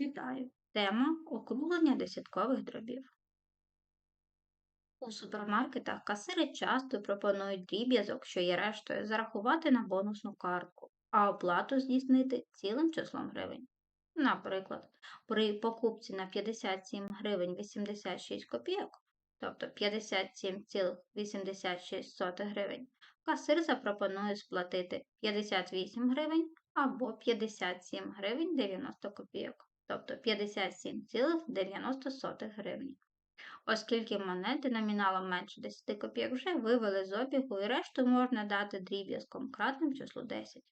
Вітаю! Тема округлення десяткових дробів. У супермаркетах касири часто пропонують дріб'язок, що є рештою, зарахувати на бонусну картку, а оплату здійснити цілим числом гривень. Наприклад, при покупці на 57 гривень 86 копійок, тобто 57,86 гривень, касир запропонує сплатити 58 гривень або 57 гривень 90 копійок тобто 57,90 гривні. Оскільки монети номіналом менше 10 копійок вже вивели з обігу і решту можна дати дріб'язком кратним числу 10.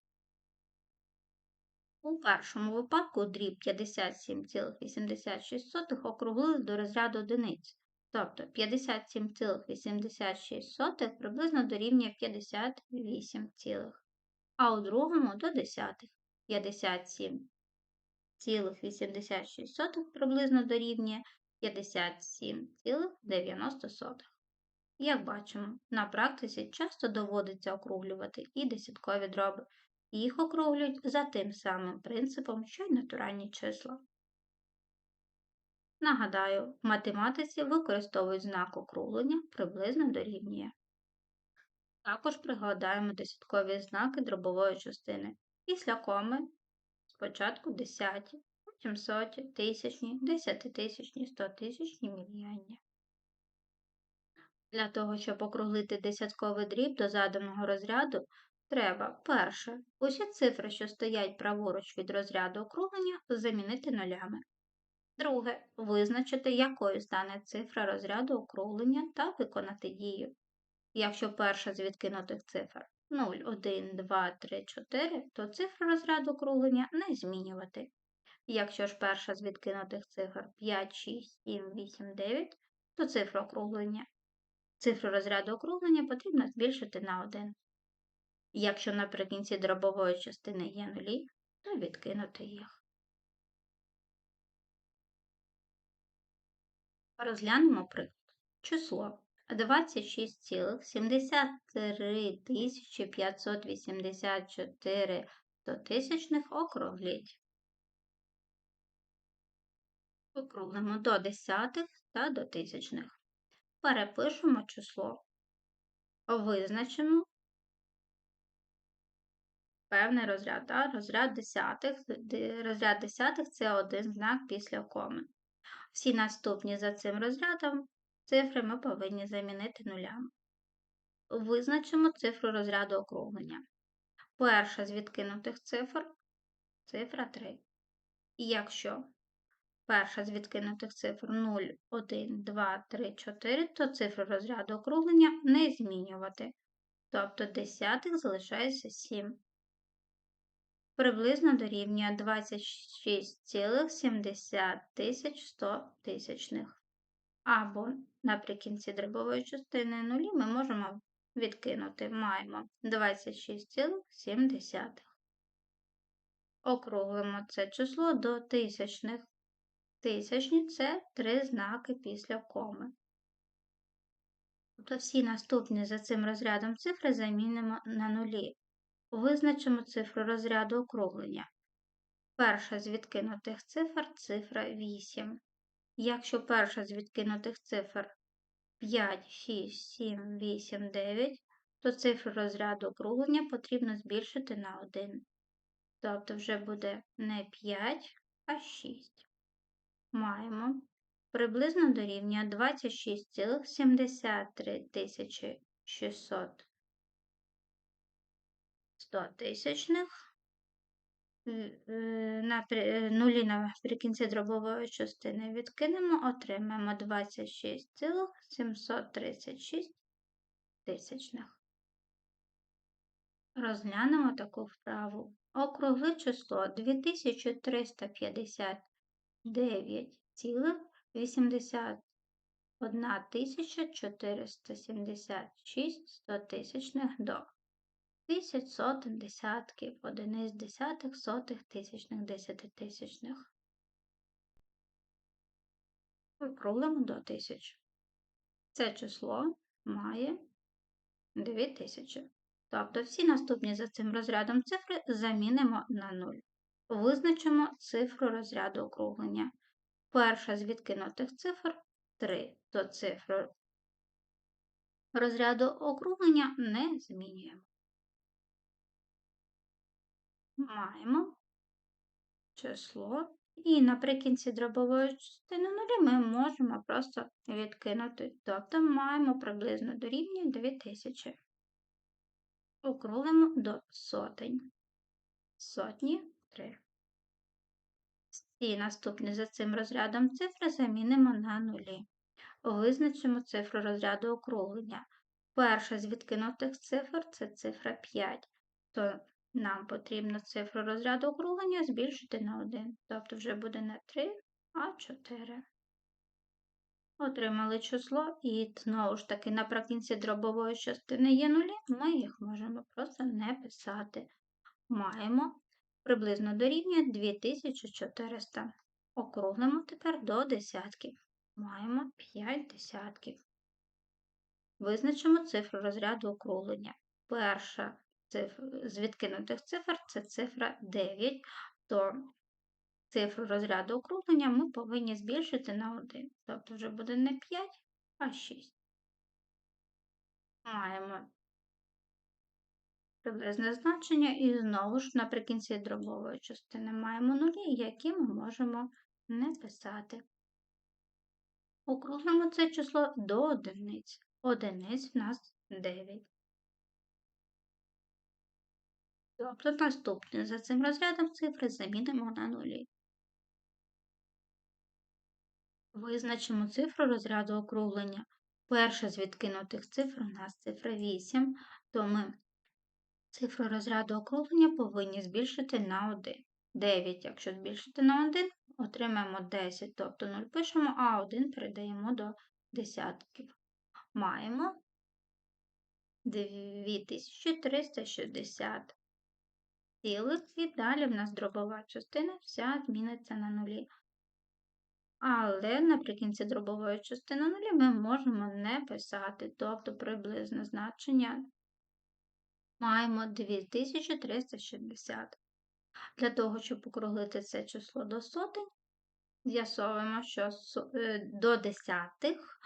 У першому випадку дріб 57,86 округлили до розряду одиниць, тобто 57,86 приблизно дорівнює 58, а у другому до десятих 57 0,86 приблизно дорівнює 57,90. Як бачимо, на практиці часто доводиться округлювати і десяткові дроби. Їх округлюють за тим самим принципом, що й натуральні числа. Нагадаю, в математиці використовують знак округлення приблизно дорівнює. Також пригадаємо десяткові знаки дробової частини. Після коми Спочатку десяті, потім соті, тисячні, десятитисячні, стотисячні, мільйонні. Для того, щоб округлити десятковий дріб до заданого розряду, треба перше. Усі цифри, що стоять праворуч від розряду округлення, замінити нолями. Друге. Визначити, якою стане цифра розряду округлення та виконати дію. Якщо перша з відкинутих цифр 0, 1, 2, 3, 4, то цифру розряду округлення не змінювати. Якщо ж перша з відкинутих цифр 5, 6, 7, 8, 9, то цифру округлення. Цифру розряду округлення потрібно збільшити на 1. Якщо наприкінці дробової частини є нулі, то відкинути їх. Розглянемо приклад. Число 26,73 584 стотисячних округліть. Округлимо до десятих та до тисячних. Перепишемо число. Визначимо певний розряд. Да? Розряд десятих. Розряд десятих це один знак після коми. Всі наступні за цим розрядом Цифри ми повинні замінити нулями. Визначимо цифру розряду округлення. Перша з відкинутих цифр цифра 3. І якщо перша з відкинутих цифр 0, 1, 2, 3, 4, то цифру розряду округлення не змінювати. Тобто десятих залишається 7. Приблизно дорівнює 26,70 тисяч 100 тисячних. Або наприкінці дробової частини нулі ми можемо відкинути. Маємо 26,7. Округлимо це число до тисячних. Тисячні це три знаки після коми. Тобто всі наступні за цим розрядом цифри замінимо на нулі. Визначимо цифру розряду округлення. Перша з відкинутих цифр цифра 8. Якщо перша з відкинутих цифр 5, 6, 7, 8, 9, то цифру розряду округлення потрібно збільшити на 1. Тобто вже буде не 5, а 6. Маємо приблизно дорівнює 26,73 600 100 тисячних на нулі наприкінці дробової частини відкинемо, отримаємо 26,736 тисячних. Розглянемо таку вправу. Округли число 2359,81 476 стотисячних тисяч, сотень, десятків, одиниць, десятих, сотих, тисячних, десятитисячних. Округлимо до тисяч. Це число має 2000. Тобто всі наступні за цим розрядом цифри замінимо на 0. Визначимо цифру розряду округлення. Перша з відкинутих цифр 3, то цифру розряду округлення не змінюємо. Маємо число, і наприкінці дробової частини нулі ми можемо просто відкинути. Тобто маємо приблизно дорівнює 2000. Округлимо до сотень. Сотні 3. І наступні за цим розрядом цифри замінимо на нулі. Визначимо цифру розряду округлення. Перша з відкинутих цифр це цифра 5. То нам потрібно цифру розряду округлення збільшити на 1. Тобто вже буде не 3, а 4. Отримали число, і знову ж таки наприкінці дробової частини є нулі, ми їх можемо просто не писати. Маємо приблизно дорівнює 2400. Округлимо тепер до десятків. Маємо 5 десятків. Визначимо цифру розряду округлення. Перша цифра, з відкинутих цифр це цифра 9, то цифру розряду округлення ми повинні збільшити на 1. Тобто вже буде не 5, а 6. Маємо приблизне значення, і знову ж наприкінці дробової частини маємо нулі, які ми можемо не писати. Округлимо це число до одиниць. Одиниць в нас 9. Тобто наступне за цим розрядом цифри замінимо на нулі. Визначимо цифру розряду округлення. Перша з відкинутих цифр у нас цифра 8, то ми цифру розряду округлення повинні збільшити на 1. 9, якщо збільшити на 1, отримаємо 10, тобто 0 пишемо, а 1 передаємо до десятків. Маємо 2360 цілих, і далі в нас дробова частина вся зміниться на нулі. Але наприкінці дробової частини нулі ми можемо не писати, тобто приблизне значення маємо 2360. Для того, щоб округлити це число до сотень, з'ясовуємо, що е, до десятих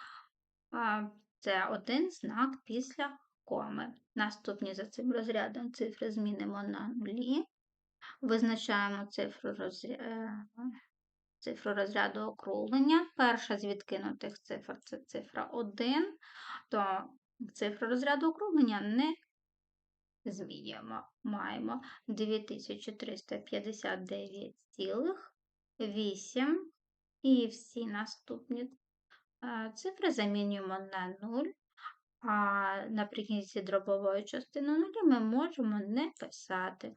це один знак після коми. Наступні за цим розрядом цифри змінимо на нулі. Визначаємо цифру розряду. Е, цифру розряду округлення. Перша з відкинутих цифр це цифра 1, то цифру розряду округлення не змінюємо. Маємо 2359,8 і всі наступні е, цифри замінюємо на 0, а наприкінці дробової частини 0 ми можемо не писати.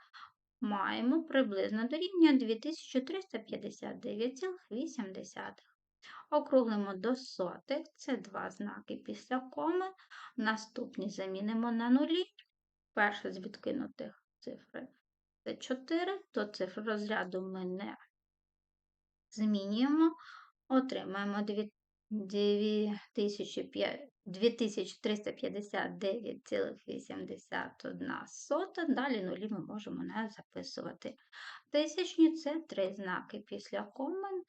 Маємо приблизно дорівнює 2359,8. Округлимо до сотих, це два знаки після коми. Наступні замінимо на нулі перша з відкинутих цифри це 4, то цифру розряду ми не змінюємо, отримаємо 2359,81. Далі нулі ми можемо не записувати. Тисячні це три знаки після комен.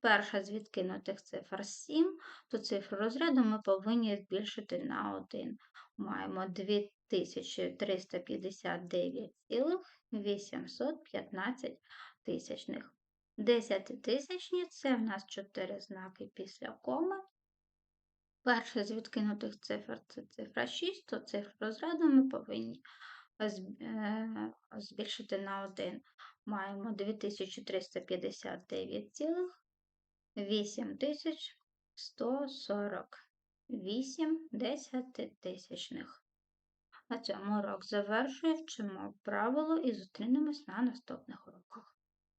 Перша з відкинутих цифр 7, то цифру розряду ми повинні збільшити на 1. Маємо 2359,815 тисячних. 10 тисячні це в нас 4 знаки після коми. Перша з відкинутих цифр це цифра 6, то цифру розряду ми повинні е, збільшити на 1. Маємо 2359,8148 десятитисячних. На цьому урок завершую, правило і зустрінемось на наступних уроках.